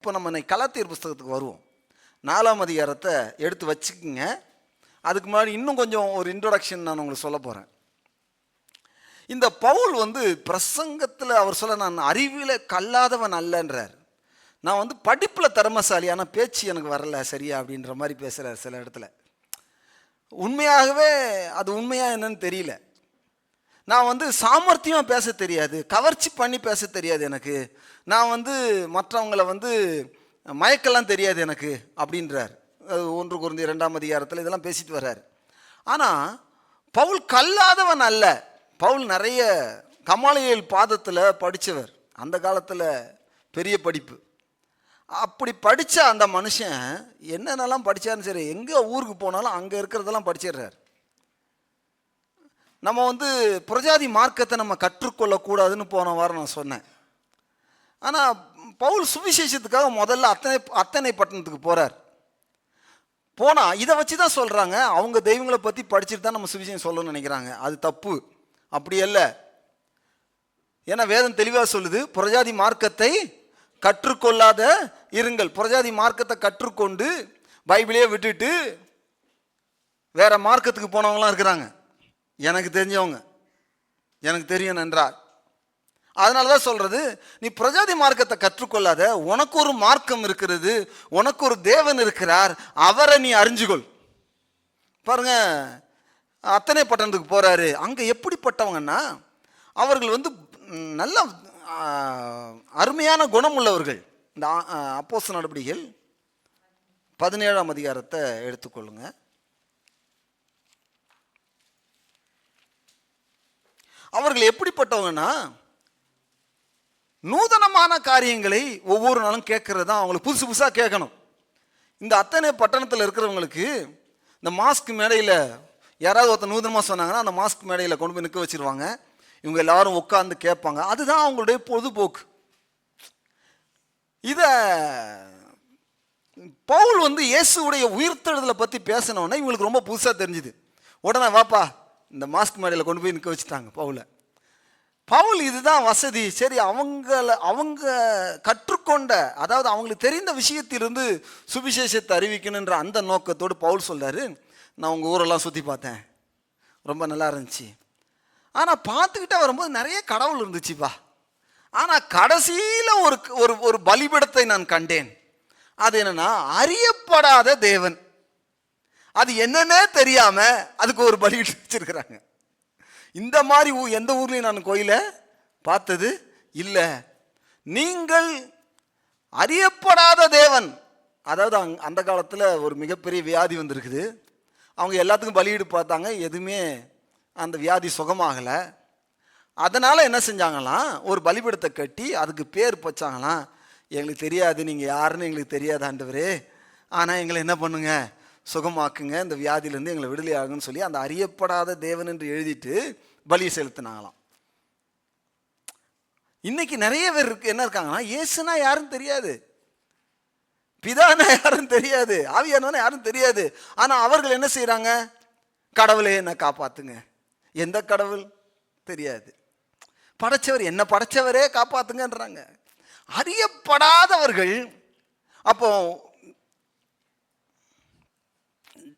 இப்போ நம்ம இன்னைக்கு கலாத்தீர் புஸ்தகத்துக்கு வருவோம். நாலாம் அதிகாரத்தை எடுத்து வச்சுக்கோங்க. அதுக்கு முன்னாடி இன்னும் கொஞ்சம் ஒரு இன்ட்ரொடக்ஷன் நான் உங்களுக்கு சொல்ல போகிறேன் இந்த பவுல் வந்து பிரசங்கத்தில் அவர் சொல்ல நான் அறிவில் கல்லாதவன் அல்லன்றார். நான் வந்து படிப்பில் திறமசாலி ஆனால் பேச்சு எனக்கு வரல சரியா? அப்படின்ற மாதிரி பேசுகிறார் சில இடத்துல. உண்மையாகவே அது உண்மையாக என்னன்னு தெரியல. நான் வந்து சாமர்த்தியமாக பேச தெரியாது. கவர்ச்சி பண்ணி பேச தெரியாது எனக்கு. நான் வந்து மற்றவங்களை வந்து மயக்கெல்லாம் தெரியாது எனக்கு அப்படின்றார். அது ஒன்று குறைந்த இரண்டாம் அதிகாரத்தில் இதெல்லாம் பேசிட்டு வர்றார். ஆனால் பவுல் கல்லாதவன் அல்ல. பவுல் நிறைய கமாலியல் பாதத்தில் படித்தவர் அந்த காலத்தில் பெரிய படிப்பு. அப்படி படித்த அந்த மனுஷன் என்னென்னலாம் படித்தாருன்னு சரி எங்கே ஊருக்கு போனாலும் அங்கே இருக்கிறதெல்லாம் படிச்சிடுறார். நம்ம வந்து புரஜாதி மார்க்கத்தை நம்ம கற்றுக்கொள்ளக்கூடாதுன்னு போன வாரம் நான் சொன்னேன். ஆனால் பவுல் சுவிசேஷத்துக்காக முதல்ல அத்தனை அத்தனை பட்டணத்துக்கு போகிறார் போனால் இதை வச்சு தான் சொல்கிறாங்க அவங்க தெய்வங்களை பற்றி படிச்சுட்டு தான் நம்ம சுவிசேஷம் சொல்லணும்னு நினைக்கிறாங்க. அது தப்பு. அப்படி அல்ல. ஏன்னா வேதம் தெளிவாக சொல்லுது புரஜாதி மார்க்கத்தை கற்றுக்கொள்ளாத இருங்கள். புரஜாதி மார்க்கத்தை கற்றுக்கொண்டு பைபிளே விட்டுட்டு வேற மார்க்கத்துக்கு போனவங்களாம் இருக்கிறாங்க. எனக்கு தெரிஞ்சவங்க. எனக்கு தெரியும் நன்றார் அதனால தான் சொல்கிறது நீ பிரஜாதி மார்க்கத்தை கற்றுக்கொள்ளாத உனக்கு ஒரு மார்க்கம் இருக்கிறது உனக்கு ஒரு தேவன் இருக்கிறார் அவரை நீ அறிஞ்சுகொள். பாருங்க அத்தனை பட்டணத்துக்கு போகிறாரு அங்கே எப்படிப்பட்டவங்கன்னா அவர்கள் வந்து நல்ல அருமையான குணம் உள்ளவர்கள். இந்த அப்போஸ் நடவடிக்கைகள் பதினேழாம் அதிகாரத்தை எடுத்துக்கொள்ளுங்கள் அவர்கள் எப்படிப்பட்டவங்கன்னா நூதனமான காரியங்களை ஒவ்வொரு நாளும் கேட்கறது தான். அவங்களுக்கு புதுசு புதுசாக கேட்கணும். இந்த அத்தனை பட்டணத்தில் இருக்கிறவங்களுக்கு இந்த மாஸ்க் மேடையில் யாராவது ஒருத்தர் நூதனமாக சொன்னாங்கன்னா அந்த மாஸ்க் மேடையில் கொண்டு போய் நிற்க வச்சிருவாங்க. இவங்க எல்லாரும் உட்காந்து கேட்பாங்க. அதுதான் அவங்களுடைய பொழுதுபோக்கு. இதை பவுல் வந்து இயேசுடைய உயிர்த்தெழுதலை பற்றி பேசினோன்னே இவங்களுக்கு ரொம்ப புதுசாக தெரிஞ்சுது. உடனே வாப்பா இந்த மாஸ்க் மேடையில் கொண்டு போய் நிற்க வச்சுட்டாங்க பவுலை. பவுல் இதுதான் வசதி. சரி அவங்கள அவங்க கற்றுக்கொண்ட அதாவது அவங்களுக்கு தெரிந்த விஷயத்திலிருந்து சுவிசேஷத்தை அறிவிக்கணுன்ற அந்த நோக்கத்தோடு பவுல் சொல்கிறார் நான் உங்கள் ஊரெல்லாம் சுற்றி பார்த்தேன். ரொம்ப நல்லா இருந்துச்சு. ஆனால் பார்த்துக்கிட்டே வரும்போது நிறைய கடவுள் இருந்துச்சுப்பா. ஆனால் கடைசியில் ஒரு ஒரு ஒரு பலிபடத்தை நான் கண்டேன். அது என்னென்னா அறியப்படாத தேவன். அது என்னன்னே தெரியாம அதுக்கு ஒரு பலியிட்டு வச்சிருக்கிறாங்க. இந்த மாதிரி ஊ எந்த ஊர்லேயும் நான் கோயிலை பார்த்தது இல்லை. நீங்கள் அறியப்படாத தேவன். அதாவது அங் அந்த காலத்தில் ஒரு மிகப்பெரிய வியாதி வந்திருக்குது. அவங்க எல்லாத்துக்கும் பலியிடு பார்த்தாங்க. எதுவுமே அந்த வியாதி சுகமாகலை. அதனால் என்ன செஞ்சாங்களாம்? ஒரு பலிபீடத்தை கட்டி அதுக்கு பேர் வச்சாங்களாம் எங்களுக்கு தெரியாது. நீங்கள் யாருன்னு எங்களுக்கு தெரியாது ஆண்டவரே. ஆனால் எங்களை என்ன பண்ணுங்கள் சுகமாக்குங்க இந்த வியாதியிலேருந்து எங்களை விடுதலை ஆகுன்னு சொல்லி அந்த அறியப்படாத தேவன் என்று எழுதிட்டு பலி செலுத்தினாங்களாம். இன்னைக்கு நிறைய பேர் இருக்கு என்ன இருக்காங்கன்னா இயேசுனா யாரும் தெரியாது. பிதானா யாரும் தெரியாது. ஆவியானவனா யாரும் தெரியாது. ஆனா அவர்கள் என்ன செய்கிறாங்க கடவுளே என்ன காப்பாத்துங்க. எந்த கடவுள்? தெரியாது. படைச்சவர் என்ன படைச்சவரே காப்பாத்துங்கன்றாங்க. அறியப்படாதவர்கள் அப்போ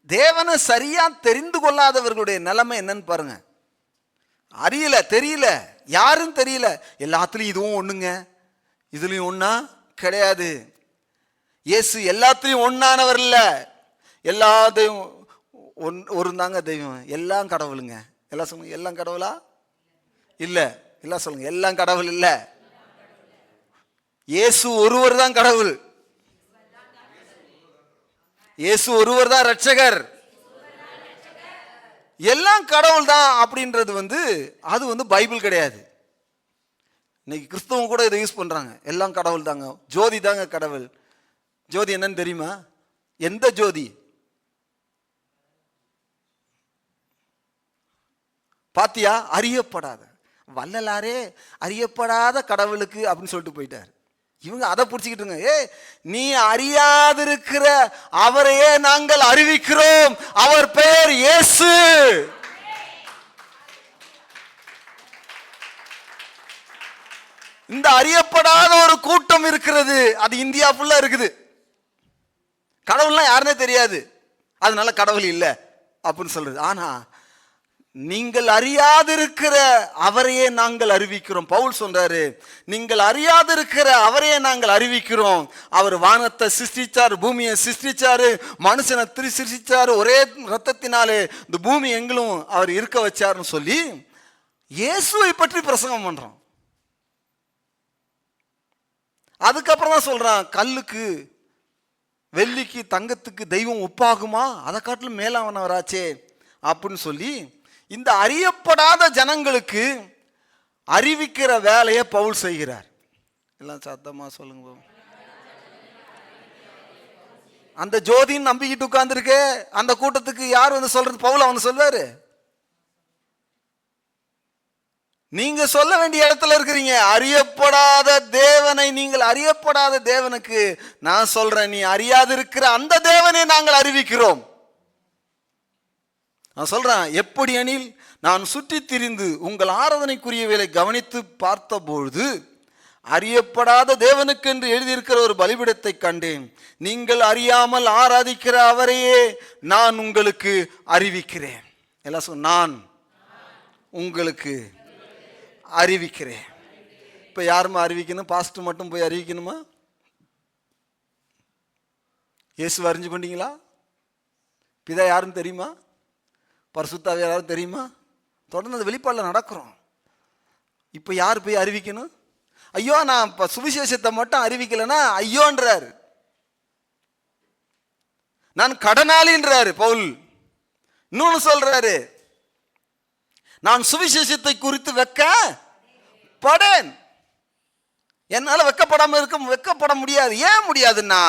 தேவனை சரியா தெரிந்து கொள்ளாதவர்களுடைய நிலைமை என்னன்னு பாருங்க. அறியல தெரியல யாரும் தெரியல. எல்லாத்துலேயும் இதுவும் ஒன்றுங்க இதுலேயும் ஒன்றா கிடையாது. இயேசு எல்லாத்துலேயும் ஒன்றானவர் இல்லை. எல்லா தெய்வம் ஒன் ஒரு தாங்க தெய்வம். எல்லாம் கடவுளுங்க. எல்லாம் சொல்லுங்க எல்லாம் கடவுளா? இல்லை. எல்லாம் சொல்லுங்க எல்லாம் கடவுள் இல்லை. இயேசு ஒருவர் தான் கடவுள். இயேசு ஒருவர் தான் ரட்சகர் எல்லாம் கடவுள் தான் அப்படின்றது வந்து அது வந்து பைபிள் கிடையாது. இன்னைக்கு கிறிஸ்தவம் கூட இதை யூஸ் பண்ணுறாங்க எல்லாம் கடவுள் தாங்க ஜோதி தாங்க கடவுள். ஜோதி என்னன்னு தெரியுமா? எந்த ஜோதி? பாத்தியா? அறியப்படாத. வள்ளலாரே அறியப்படாத கடவுளுக்கு அப்படின்னு சொல்லிட்டு போயிட்டார். இவங்க அதை பிடிச்சிக்கிட்டுங்க ஏ நீ அறியாதிருக்கிற அவரையே நாங்கள் அறிவிக்கிறோம். அவர் பெயர் இயேசு. இந்த அறியப்படாத ஒரு கூட்டம் இருக்கிறது. அது இந்தியா ஃபுல்லா இருக்குது. கடவுள்லாம் யாருன்னே தெரியாது. அதனால கடவுள் இல்லை அப்படின்னு சொல்றது. ஆனா நீங்கள் அறியாதிருக்கிற அவரையே நாங்கள் அறிவிக்கிறோம். பவுல் சொல்றாரு நீங்கள் அறியாதிருக்கிற அவரையே நாங்கள் அறிவிக்கிறோம். அவர் வானத்தை சிருஷ்டிச்சார் பூமியை சிருஷ்டிச்சாரு மனுஷனை திரு சிருஷ்டிச்சாரு ஒரே ரத்தத்தினாலே இந்த பூமி எங்களும் அவர் இருக்க வச்சாருன்னு சொல்லி இயேசுவை பற்றி பிரசங்கம் பண்றோம். அதுக்கப்புறம் தான் சொல்றான் கல்லுக்கு வெள்ளிக்கு தங்கத்துக்கு தெய்வம் ஒப்பாகுமா அதை காட்டிலும் மேலானவராச்சே. அப்படின்னு சொல்லி இந்த அறியப்படாத ஜனங்களுக்கு அறிவிக்கிற வேலையை பவுல் செய்கிறார். எல்லாம் சத்தமாக சொல்லுங்க அந்த ஜோதின்னு நம்பிக்கிட்டு உட்காந்துருக்கு அந்த கூட்டத்துக்கு யார் வந்து சொல்றது? பவுல் அவன் சொல்வாரு. நீங்க சொல்ல வேண்டிய இடத்துல இருக்கிறீங்க. அறியப்படாத தேவனை நீங்கள் அறியப்படாத தேவனுக்கு நான் சொல்றேன். நீ அறியாது இருக்கிற அந்த தேவனை நாங்கள் அறிவிக்கிறோம். நான் சொல்கிறேன் எப்படி எனில் நான் சுற்றி திரிந்து உங்கள் ஆராதனைக்குரியவைகளை கவனித்து பார்த்தபொழுது அறியப்படாத தேவனுக்கென்று எழுதியிருக்கிற ஒரு பலிபிடத்தை கண்டேன். நீங்கள் அறியாமல் ஆராதிக்கிற அவரையே நான் உங்களுக்கு அறிவிக்கிறேன். எல்லாம் சொல் நான் உங்களுக்கு அறிவிக்கிறேன். இப்போ யாருமா அறிவிக்கணும்? பாஸ்ட் மட்டும் போய் அறிவிக்கணுமா? இயேசு அறிஞ்சு கொண்டீங்களா? பிதா யாருன்னு தெரியுமா? பரிசுத்தாவை யாராவது தெரியுமா? தொடர்ந்து அந்த வெளிப்பாடில் நடக்கிறோம். இப்போ யார் போய் அறிவிக்கணும்? ஐயோ நான் இப்போ சுவிசேஷத்தை மட்டும் அறிவிக்கலைன்னா ஐயோன்றார். நான் கடனாளின்றாரு பவுல். இன்னொன்னு சொல்றாரு. நான் சுவிசேஷத்தை குறித்து வைக்க படேன். என்னால் வெக்கப்படாமல் இருக்க வெக்கப்பட முடியாது. ஏன் முடியாதுன்னா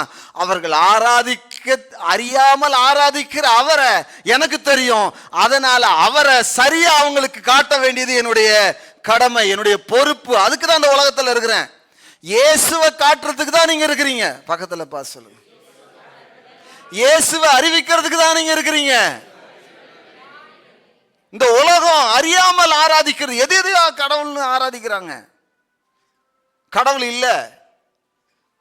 அவர்கள் ஆராதிக்க அறியாமல் ஆராதிக்கிற அவரை எனக்கு தெரியும். அதனால் அவரை சரியாக அவங்களுக்கு காட்ட வேண்டியது என்னுடைய கடமை என்னுடைய பொறுப்பு. அதுக்கு தான் அந்த உலகத்தில் இருக்கிறேன். இயேசுவை காட்டுறதுக்கு தான் நீங்கள் இருக்கிறீங்க. பக்கத்தில் பார்த்து சொல்லுங்க. இயேசுவை அறிவிக்கிறதுக்கு தான் நீங்கள் இருக்கிறீங்க. இந்த உலகம் அறியாமல் ஆராதிக்கிறது. எது எதையோ கடவுள்னு ஆராதிக்கிறாங்க? கடவுள் இல்லை.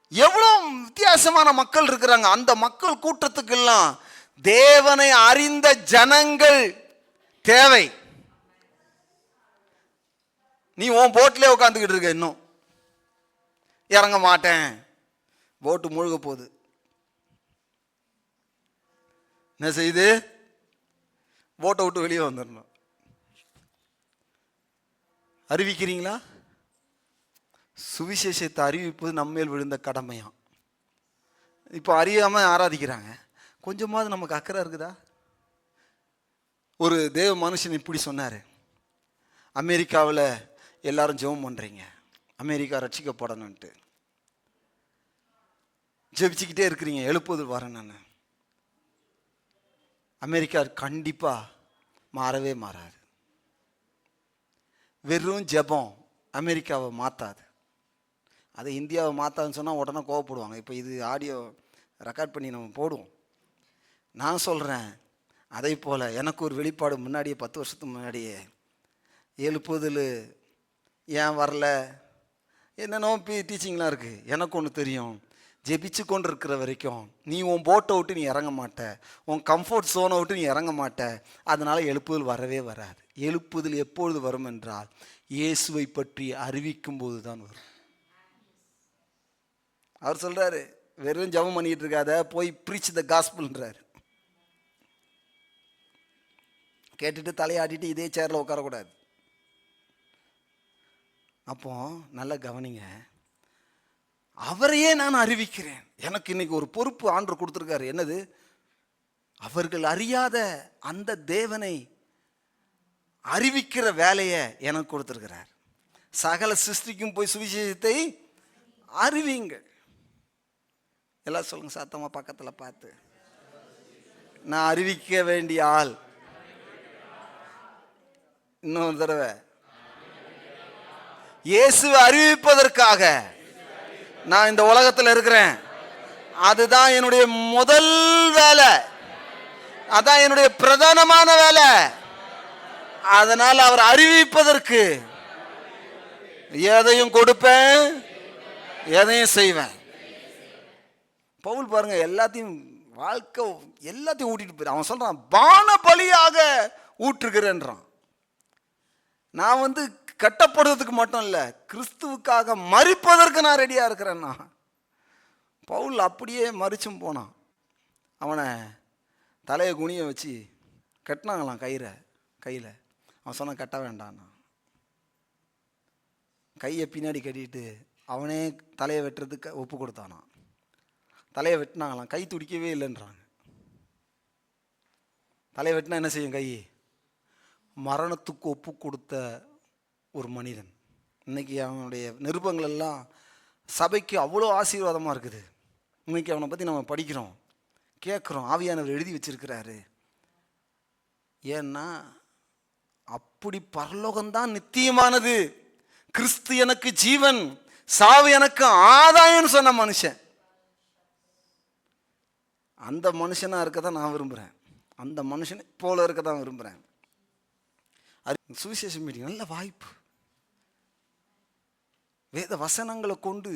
எவ்வளோ வித்தியாசமான மக்கள் இருக்கிறாங்க. அந்த மக்கள் கூட்டத்துக்கெல்லாம் தேவனை அறிந்த ஜனங்கள் தேவை. நீ உன் போட்டிலே உட்காந்துக்கிட்டு இருக்க இன்னும். இறங்க மாட்டேன். போட்டு முழுக போகுது. என்ன செய்யுது போட்டை விட்டு வெளியே வந்துடணும். அறிவிக்கிறீங்களா? சுவிசேஷத்தை அறிவிப்பது நம்மேல் விழுந்த கடமையாம் இப்போ அறியாமல் ஆராதிக்கிறாங்க. கொஞ்சமாவது நமக்கு அக்கறை இருக்குதா? ஒரு தேவ மனுஷன் இப்படி சொன்னார். அமெரிக்காவில் எல்லாரும் ஜெபம் பண்ணுறீங்க அமெரிக்கா ரட்சிக்கப்படணுன்ட்டு ஜெபிச்சுக்கிட்டே இருக்கிறீங்க. எழுப்புவது வரேன் நான். அமெரிக்கா கண்டிப்பாக மாறவே மாறாது. வெறும் ஜெபம் அமெரிக்காவை மாற்றாது அதை இந்தியாவை மாற்றாதுன்னு சொன்னால் உடனே கோவப்படுவாங்க. இப்போ இது ஆடியோ ரெக்கார்ட் பண்ணி நம்ம போடுவோம். நான் சொல்கிறேன் அதே போல் எனக்கு ஒரு வெளிப்பாடு முன்னாடியே பத்து வருஷத்துக்கு முன்னாடியே எழுப்புதல் ஏன் வரல? என்னென்னோ பி டீச்சிங்லாம் இருக்குது எனக்கு ஒன்று தெரியும். ஜெபிச்சு கொண்டு இருக்கிற வரைக்கும் நீ உன் போட்டை விட்டு நீ இறங்க மாட்ட. உன் கம்ஃபர்ட் ஜோனை விட்டு நீ இறங்க மாட்ட. அதனால் எழுப்புதல் வரவே வராது. எழுப்புதல் எப்பொழுது வரும் என்றால் இயேசுவை பற்றி அறிவிக்கும் போது தான் வரும். அவர் சொல்கிறாரு வெறும் ஜெபம் பண்ணிகிட்டு இருக்காத போய் ப்ரீச் த காஸ்பிள்ன்றாரு கேட்டுட்டு தலையாட்டிட்டு இதே சேரில் உட்காரக்கூடாது. அப்போ நல்லா கவனிங்க அவரையே நான் அறிவிக்கிறேன். எனக்கு இன்னைக்கு ஒரு பொறுப்பு ஆண்டு கொடுத்துருக்காரு. என்னது? அவர்கள் அறியாத அந்த தேவனை அறிவிக்கிற வேலையை எனக்கு கொடுத்துருக்கிறார். சகல சிருஷ்டிக்கும் போய் சுவிசேஷத்தை அறிவிங்கள் எல்லாம் சொல்லுங்கள் சத்தமாக பக்கத்தில் பார்த்து. நான் அறிவிக்க வேண்டிய ஆள். இன்னொரு தடவை. இயேசுவை அறிவிப்பதற்காக நான் இந்த உலகத்தில் இருக்கிறேன். அதுதான் என்னுடைய முதல் வேலை. அதான் என்னுடைய பிரதானமான வேலை. அதனால் அவர் அறிவிப்பதற்கு எதையும் கொடுப்பேன் எதையும் செய்வேன். பவுல் பாருங்க எல்லாத்தையும் வாழ்க்கை எல்லாத்தையும் ஊட்டிட்டு போயிரு. அவன் சொல்கிறான் பான பலியாக ஊற்றுகிறேன்றான். நான் வந்து கட்டப்படுறதுக்கு மட்டும் இல்லை கிறிஸ்துவுக்காக மறிப்பதற்கு நான் ரெடியாக இருக்கிறேன்னா பவுல் அப்படியே மறிச்சும் போனான். அவனை தலையை குனிய வச்சு கட்டினாங்களாம் கயிறை கையில். அவன் சொன்னான் கட்ட வேண்டான்னா கையை பின்னாடி கட்டிட்டு அவனே தலையை வெட்டுறதுக்கு ஒப்பு கொடுத்தானான் தலையை வெட்டினாங்களாம். கை துடிக்கவே இல்லைன்றாங்க. தலையை வெட்டினா என்ன செய்யும் கை? மரணத்துக்கு ஒப்பு கொடுத்த ஒரு மனிதன். இன்னைக்கு அவனுடைய நிருபங்கள் எல்லாம் சபைக்கு அவ்வளோ ஆசீர்வாதமாக இருக்குது. இன்னைக்கு அவனை பற்றி நம்ம படிக்கிறோம் கேட்குறோம் ஆவியானவர் எழுதி வச்சிருக்கிறாரு. ஏன்னா அப்படி பரலோகம்தான் நித்தியமானது. கிறிஸ்து எனக்கு ஜீவன் சாவு எனக்கு ஆதாயம்னு சொன்ன மனுஷன். அந்த மனுஷனாக இருக்க தான் நான் விரும்புகிறேன் அந்த மனுஷனை போல இருக்க தான் விரும்புகிறேன் அது சுவிசேஷம் மீட்டிங் நல்ல வாய்ப்பு. வேத வசனங்களை கொண்டு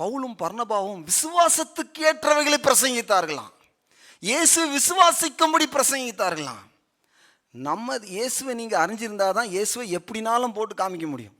பவுலும் பர்ணபாவும் விசுவாசத்துக்கு ஏற்றவைகளை பிரசங்கித்தார்களாம். இயேசு விசுவாசிக்கும்படி பிரசங்கித்தார்களாம். நம்ம இயேசுவை நீங்கள் அறிஞ்சிருந்தால் தான் இயேசுவை எப்படினாலும் போட்டு காமிக்க முடியும்.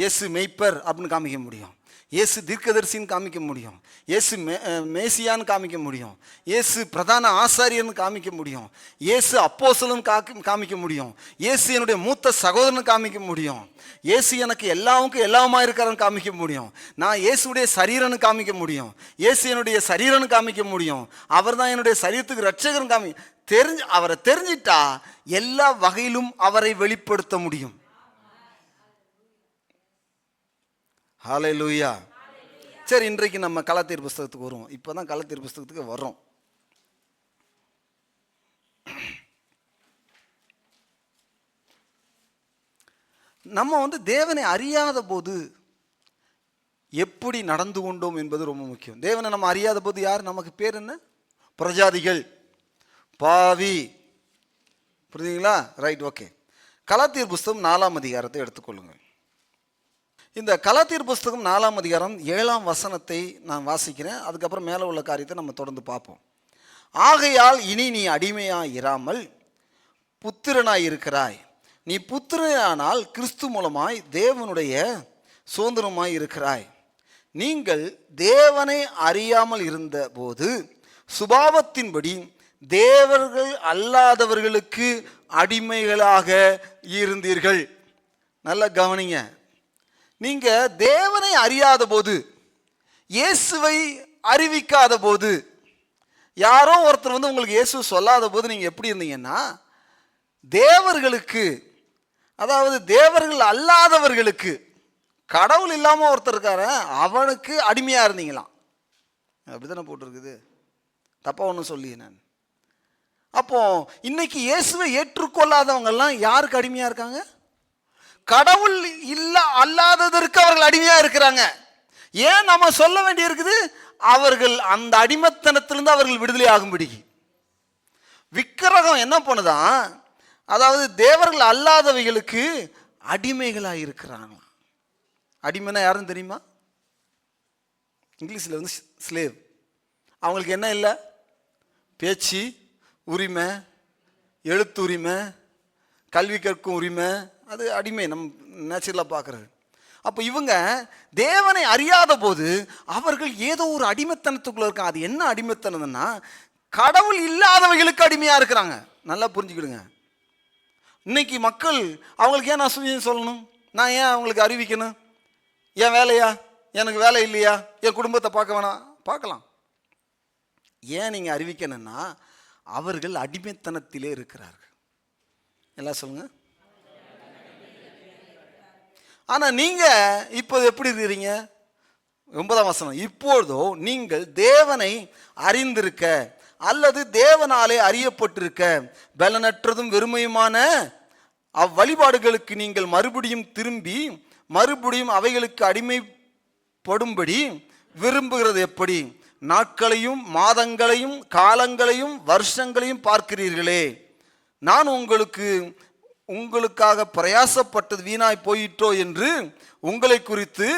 இயேசு மெய்ப்பர் அப்படின்னு காமிக்க முடியும். இயேசு தீர்க்கதரிசின்னு காமிக்க முடியும். இயேசு மே மேசியான்னு காமிக்க முடியும். இயேசு பிரதான ஆசாரியர்னு காமிக்க முடியும். இயேசு அப்போசலன்னு காக்கி காமிக்க முடியும். இயேசு என்னுடைய மூத்த சகோதரன் காமிக்க முடியும். இயேசு எனக்கு எல்லாவுக்கும் எல்லாமா இருக்கிறன்னு காமிக்க முடியும். நான் இயேசுடைய சரீரன்னு காமிக்க முடியும். இயேசு என்னுடைய சரீரன்னு காமிக்க முடியும். அவர் தான் என்னுடைய சரீரத்துக்கு ரட்சகர்னு காமி தெரிஞ்சு அவரை தெரிஞ்சிட்டா எல்லா வகையிலும் அவரை வெளிப்படுத்த முடியும். ஹாலே லூயா சரி இன்றைக்கு நம்ம களத்தீர் புஸ்தகத்துக்கு வருவோம். இப்போ தான் களத்தீர் புஸ்தகத்துக்கு வர்றோம். நம்ம வந்து தேவனை அறியாத போது எப்படி நடந்து கொண்டோம் என்பது ரொம்ப முக்கியம். தேவனை நம்ம அறியாத போது யார்? நமக்கு பேர் என்ன? பிரஜாதிகள். பாவி. புரியுதுங்களா? ரைட் ஓகே கலாத்தீர் புஸ்தகம் நாலாம் அதிகாரத்தை எடுத்துக்கொள்ளுங்கள். இந்த கலாத்தீர் புஸ்தகம் நாலாம் அதிகாரம் ஏழாம் வசனத்தை நான் வாசிக்கிறேன். அதுக்கப்புறம் மேலே உள்ள காரியத்தை நம்ம தொடர்ந்து பார்ப்போம். ஆகையால் இனி நீ அடிமையாக இராமல் புத்திரனாய் இருக்கிறாய். நீ புத்திரனானால் கிறிஸ்து மூலமாய் தேவனுடைய சுதந்திரமாய் இருக்கிறாய். நீங்கள் தேவனை அறியாமல் இருந்தபோது சுபாவத்தின்படி தேவர்கள் அல்லாதவர்களுக்கு அடிமைகளாக இருந்தீர்கள். நல்ல கவனிங்க. நீங்கள் தேவனை அறியாத போது இயேசுவை அறிவிக்காத போது யாரோ ஒருத்தர் வந்து உங்களுக்கு இயேசு சொல்லாத போது நீங்கள் எப்படி இருந்தீங்கன்னா தேவர்களுக்கு அதாவது தேவர்கள் அல்லாதவர்களுக்கு கடவுள் இல்லாமல் ஒருத்தர் இருக்கார அவனுக்கு அடிமையாக இருந்தீங்களாம். அப்படிதானே போட்டிருக்குது? தப்பாக ஒன்றும் சொல்லி நான். அப்போ இன்னைக்கு இயேசுவை ஏற்றுக்கொள்ளாதவங்கெல்லாம் யாருக்கு அடிமையாக இருக்காங்க? கடவுள் இல்ல அல்லாததற்கு அவர்கள் அடிமையாக இருக்கிறாங்க. ஏன் நம்ம சொல்ல வேண்டி இருக்குது அவர்கள் அந்த அடிமத்தனத்திலிருந்து அவர்கள் விடுதலை ஆகும்படி. விக்கிரகம் என்ன பண்ணுதான் அதாவது தேவர்கள் அல்லாதவைகளுக்கு அடிமைகளாக இருக்கிறாங்களாம். அடிமைனா யாருன்னு தெரியுமா? இங்கிலீஷில் வந்து ஸ்லேவ் அவங்களுக்கு என்ன இல்லை? பேச்சு உரிமை எழுத்து உரிமை கல்வி கற்கும் உரிமை அது அடிமை நம் நேச்சுரலாக பார்க்குறது. அப்போ இவங்க தேவனை அறியாத போது அவர்கள் ஏதோ ஒரு அடிமைத்தனத்துக்குள்ளே இருக்காங்க. அது என்ன அடிமைத்தனம்னா கடவுள் இல்லாதவைகளுக்கு அடிமையாக இருக்கிறாங்க. நல்லா புரிஞ்சுக்கிடுங்க. இன்னைக்கு மக்கள் அவங்களுக்கு ஏன் நான் சொல்லணும்? நான் ஏன் அவங்களுக்கு அறிவிக்கணும்? என் வேலையா? எனக்கு வேலை இல்லையா? என் குடும்பத்தை பார்க்க வேணாம். பார்க்கலாம். ஏன் நீங்கள் அறிவிக்கணும்னா அவர்கள் அடிமைத்தனத்திலே இருக்கிறார்கள். எல்லாம் சொல்லுங்கள் ஆனால் நீங்கள் இப்போது எப்படி இருக்கிறீங்க? ஒன்பதாம் வசனம். இப்பொழுதோ நீங்கள் தேவனை அறிந்திருக்க அல்லது தேவனாலே அறியப்பட்டிருக்க பலனற்றதும் வெறுமையுமான அவ்வழிபாடுகளுக்கு நீங்கள் மறுபடியும் திரும்பி மறுபடியும் அவைகளுக்கு அடிமைப்படும்படி விரும்புகிறது எப்படி? நாட்களையும் மாதங்களையும் காலங்களையும் வருஷங்களையும் பார்க்கிறீர்களே. நான் உங்களுக்கு உங்களுக்காக பிரயாசப்பட்டது வீணாய் போயிட்டோ என்று உங்களை குறித்து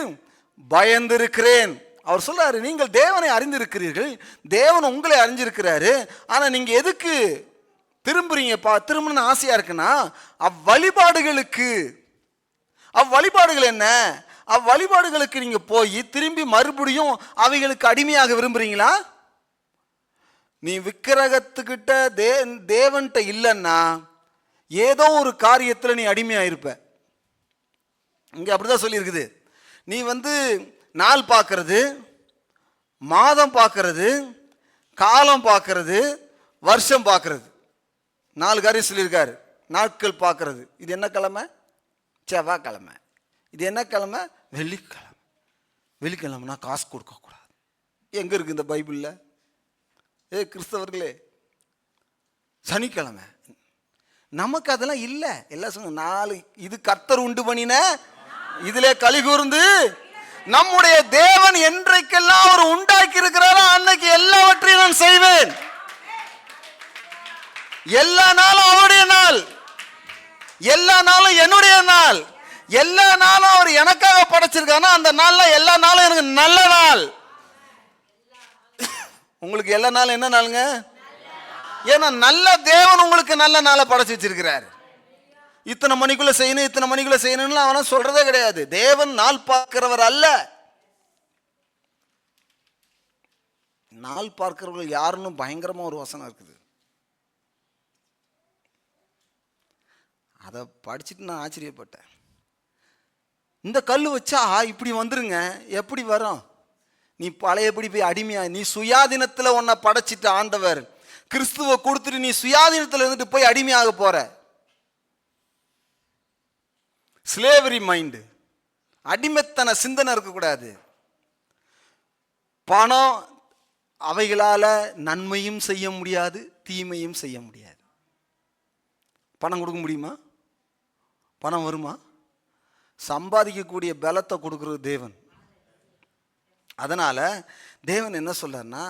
பயந்திருக்கிறேன். அவர் சொல்றாரு நீங்கள் தேவனை அறிந்திருக்கிறீர்கள். தேவன் உங்களை அறிஞ்சிருக்கிறாரு. ஆனால் நீங்கள் எதுக்கு திரும்புறீங்க? பா திரும்பணும்னு ஆசையாக இருக்குன்னா அவ்வழிபாடுகளுக்கு. அவ்வழிபாடுகள் என்ன? அவ்வழிபாடுகளுக்கு நீங்கள் போய் திரும்பி மறுபடியும் அவைகளுக்கு அடிமையாக விரும்புகிறீங்களா நீ விக்கிரகத்துக்கிட்ட தே தேவன்கிட்ட இல்லைன்னா ஏதோ ஒரு காரியத்தில் நீ அடிமையாயிருப்ப. இங்கே அப்படிதான் சொல்லியிருக்குது. நீ வந்து நாள் பார்க்கறது மாதம் பார்க்கறது காலம் பார்க்கறது வருஷம் பார்க்கறது. நாலு காரியம் சொல்லியிருக்காரு. நாட்கள் பார்க்கறது. இது என்ன கிழமை? செவ்வாய்க்கிழமை. இது என்ன கிழமை? வெள்ளிக்கிழமை. வெள்ளிக்கிழமைனா காசு கொடுக்கக்கூடாது எங்கே இருக்குது இந்த பைபிளில்? ஏ கிறிஸ்தவர்களே சனிக்கிழமை. நமக்கு அதெல்லாம் இல்லை. எல்லாம் சொல்லுங்க நாலு இது கர்த்தர் உண்டு பண்ணின இதிலே களி கூர்ந்து நம்முடைய தேவன் என்றைக்கெல்லாம் அவர் உண்டாக்கி இருக்கிறாரோ அன்னைக்கு எல்லாவற்றையும் நான் செய்வேன். எல்லா நாளும் அவருடைய நாள். எல்லா நாளும் என்னுடைய நாள். எல்லா நாளும் அவர் எனக்காக படைச்சிருக்காருன்னா அந்த நாள்ல எல்லா நாளும் எனக்கு நல்ல நாள். உங்களுக்கு எல்லா நாளும் என்ன நாளுங்க? ஏன்னா நல்ல தேவன் உங்களுக்கு நல்ல நாளை படைச்சு வச்சிருக்கிறார். இத்தனை மணிக்குள்ள செய்யணும் இத்தனை மணிக்குள்ள செய்யணும்னு அவனை சொல்றதே கிடையாது. தேவன் நாள் பார்க்கிறவர் அல்ல. நாள் பார்க்கிறவர்கள் யாருன்னு பயங்கரமா ஒரு வசனம் இருக்குது. அதை படிச்சுட்டு நான் ஆச்சரியப்பட்டேன். இந்த கல் வச்சா இப்படி வந்துருங்க. எப்படி வரும்? நீ பழையபடி போய் அடிமையா நீ சுயாதீனத்தில் உன்னை படைச்சிட்டு ஆண்டவர். கிறிஸ்துவ கொடுத்துட்டு நீ சுயாதீனத்தில் இருந்துட்டு போய் அடிமையாக போற. ஸ்லேவரி மைண்டு அடிமைத்தன சிந்தனை இருக்கக்கூடாது. பணம் அவைகளால் நன்மையும் செய்ய முடியாது தீமையும் செய்ய முடியாது. பணம் கொடுக்க முடியுமா? பணம் வருமா? சம்பாதிக்கக்கூடிய பலத்தை கொடுக்குறது தேவன். அதனால் தேவன் என்ன சொல்றாருன்னா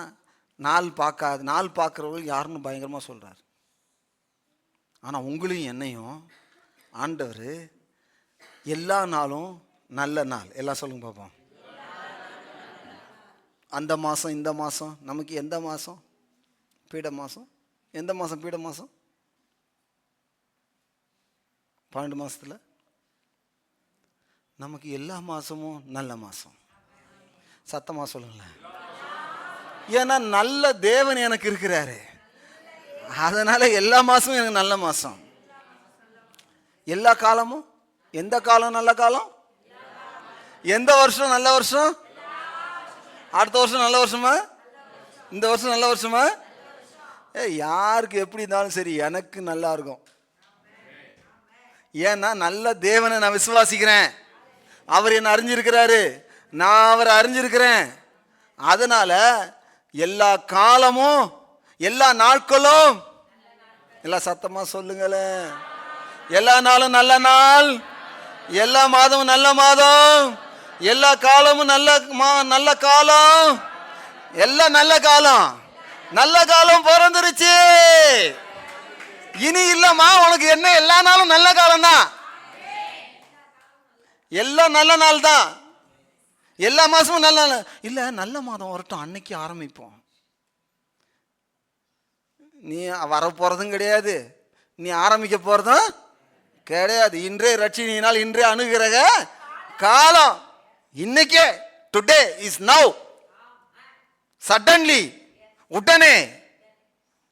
நாள் பார்க்காது நாள் பார்க்குறவர்கள் யாருன்னு பயங்கரமாக சொல்கிறார் ஆனால் உங்களையும் என்னையும் ஆண்டவர் எல்லா நாளும் நல்ல நாள். எல்லாம் சொல்லுங்க பார்ப்போம் அந்த மாதம் இந்த மாதம் நமக்கு எந்த மாதம் பீட மாதம் எந்த மாதம் பீட மாதம் பன்னெண்டு மாதத்தில் நமக்கு எல்லா மாதமும் நல்ல மாதம் சத்தமாக சொல்லுங்களேன். ஏன்னா நல்ல தேவன் எனக்கு இருக்கிறாரு. அதனால் எல்லா மாதமும் எனக்கு நல்ல மாதம் எல்லா காலமும்? எந்த காலம் நல்ல காலம்? எந்த வருஷம் நல்ல வருஷம்? அடுத்த வருஷம் நல்ல வருஷமா? இந்த வருஷம் நல்ல வருஷமா? ஏ யாருக்கு எப்படி இருந்தாலும் சரி எனக்கு நல்லா இருக்கும். ஏன்னா நல்ல தேவனை நான் விசுவாசிக்கிறேன். அவர் என்ன அறிஞ்சிருக்கிறாரு. நான் அவரை அறிஞ்சிருக்கிறேன். அதனால் எல்லா காலமும் எல்லா நாட்களும். எல்லா சத்தமா சொல்லுங்களேன் எல்லா நாளும் நல்ல நாள். எல்லா மாதமும் நல்ல மாதம். எல்லா காலமும் நல்ல மா நல்ல காலம். எல்லாம் நல்ல காலம். நல்ல காலம் பிறந்துருச்சு. இனி இல்லம்மா உனக்கு என்ன எல்லா நாளும் நல்ல காலம் தான் எல்லாம் நல்ல நாள் தான் எல்லா மாதமும் நல்ல இல்லை நல்ல மாதம் வரட்டும் அன்னைக்கு ஆரம்பிப்போம். நீ வர கிடையாது. நீ ஆரம்பிக்க போகிறதும் கிடையாது. இன்றே ரட்சினியினால் இன்றே அணுகிறக காலம். இன்னைக்கே டுடே இஸ் நவ் சடன்லி உடனே.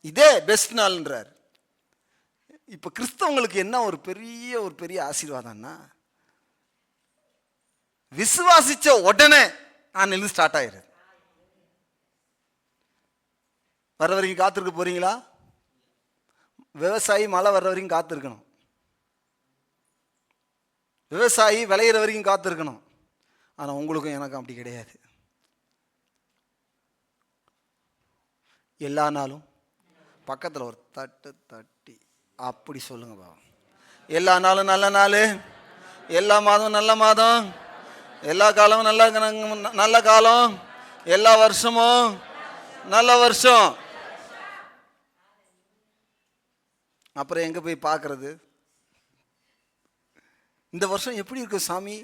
இதே பெஸ்ட் நாள்ன்றார். இப்போ கிறிஸ்தவங்களுக்கு என்ன ஒரு பெரிய ஒரு பெரிய ஆசீர்வாதம்னா விசுவாசிச்ச உடனே அன்னிலிருந்து ஸ்டார்ட் ஆயிரு வர வரைக்கும் காத்திருக்க போறீங்களா? விவசாயி மழை வர்ற வரைக்கும் காத்திருக்கணும். விவசாயி விளையிற வரைக்கும் காத்திருக்கணும். ஆனால் உங்களுக்கும் எனக்கும் அப்படி கிடையாது. எல்லா நாளும் பக்கத்தில் ஒரு தட்டு தட்டி அப்படி சொல்லுங்க பாவம். எல்லா நாளும் நல்ல நாள். எல்லா மாதமும் நல்ல மாதம். எல்லா காலமும் நல்ல நல்ல காலம். எல்லா வருஷமும் நல்ல வருஷம். அப்புறம் எங்கே போய் பார்க்கறது? இந்த வருஷம் எப்படி இருக்கு சாமி?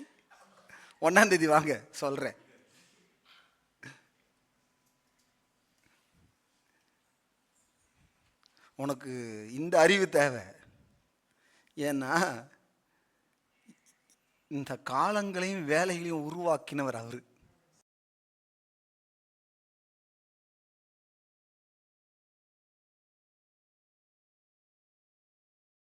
ஒன்றாந்தேதி வாங்க சொல்கிறேன் உனக்கு இந்த அறிவு தேவை. ஏன்னா இந்த காலங்களையும் வேலைகளையும் உருவாக்கினவர் அவர்.